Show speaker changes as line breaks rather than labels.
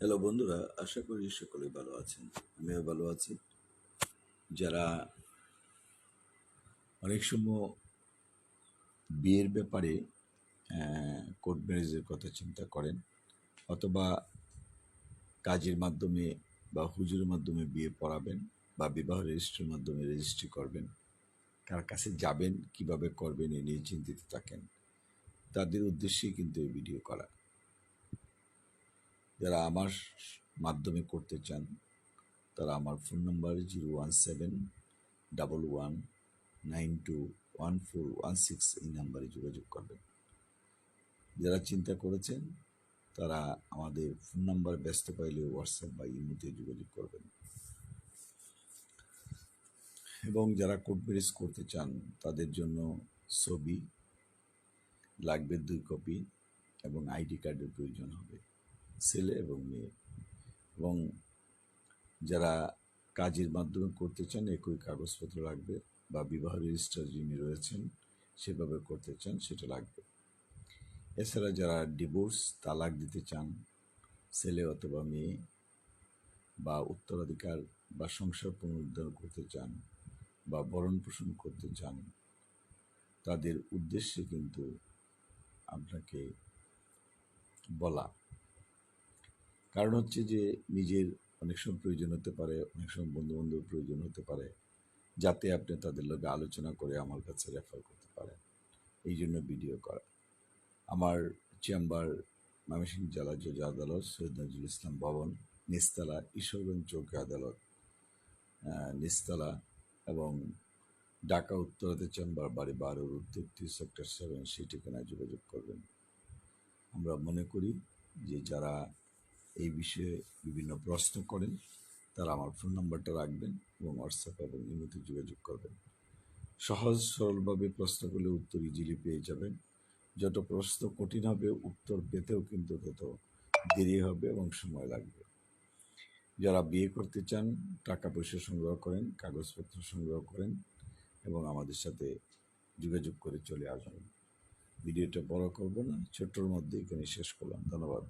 Hello বন্ধুরা, আশা করি সকলেই ভালো আছেন। আমিও ভালো আছি। যারা অনেক সময় বিয়ের ব্যাপারে কোর্ট ম্যারেজের কথা চিন্তা করেন, অথবা কাজের মাধ্যমে বা হুজুরের মাধ্যমে বিয়ে পড়াবেন বা বিবাহ রেজিস্ট্রির মাধ্যমে রেজিস্ট্রি করবেন, কার কাছে যাবেন, কীভাবে করবেন এ নিয়ে চিন্তিত থাকেন, তাদের উদ্দেশ্যেই কিন্তু এই ভিডিও করা। যারা আমার মাধ্যমে করতে চান, তারা আমার phone number zero one seven double one nine two one four one six এই নাম্বারে যোগাযোগ করবেন। যারা চিন্তা করেছেন, তারা আমাদের ফোন নাম্বার ব্যস্ত পাইলে হোয়াটসঅ্যাপ বা ইমোতে যোগাযোগ করবেন। এবং যারা কোড ম্যারেজ করতে চান, তাদের জন্য ছবি, লাগবে দুই কপি এবং আইডি কার্ডের প্রয়োজন হবে। ছেলে এবং মেয়ে। এবং যারা কাজের মাধ্যমে করতে চান, একই কাগজপত্র লাগবে বা বিবাহ রেজিস্টার যিনি রয়েছেন, সেভাবে করতে চান, সেটা লাগবে। এছাড়া যারা ডিভোর্স তালাক দিতে চান, ছেলে অথবা মেয়ে বা উত্তরাধিকার বা সংসার পুনরুদ্ধার করতে চান বা ভরণ পোষণ করতে চান, তাদের উদ্দেশ্যে কিন্তু আপনাকে বলা কারণ হচ্ছে যে নিজের অনেক সময় প্রয়োজন হতে পারে, অনেক সময় বন্ধু বান্ধবের প্রয়োজন হতে পারে, যাতে আপনি তাদের লগে আলোচনা করে আমার কাছে রেফার করতে পারেন। এই জন্য ভিডিও করা। আমার চেম্বার ময়মনসিংহ জেলা জজ আদালত, সৈয়দ নজরুল ইসলাম ভবন নিস্তালা ঈশ্বরগঞ্জ চৌকি আদালত নিস্তালা এবং ঢাকা উত্তরাতে চেম্বার বাড়ি বারো তেত্রিশ সেক্টর সেভেন সেই ঠিকানায় যোগাযোগ করবেন। আমরা মনে করি যে যারা এই বিষয়ে বিভিন্ন প্রশ্ন করেন। তারা আমার ফোন নাম্বারটা রাখবেন এবং হোয়াটসঅ্যাপ এবং ইমেতে যোগাযোগ করবেন। সহজ, সরলভাবে প্রশ্ন করলে উত্তর ইজিলি পেয়ে যাবেন। যত প্রশ্ন কঠিন হবে, উত্তর পেতেও কিন্তু তত দেরি হবে এবং সময় লাগবে। যারা বিয়ে করতে চান টাকা পয়সা সংগ্রহ করেন, কাগজপত্র সংগ্রহ করেন এবং আমাদের সাথে যোগাযোগ করে চলে আসবেন। ভিডিওটা বড় করব না, ছোট্টর মধ্যে এখানে শেষ করলাম। ধন্যবাদ।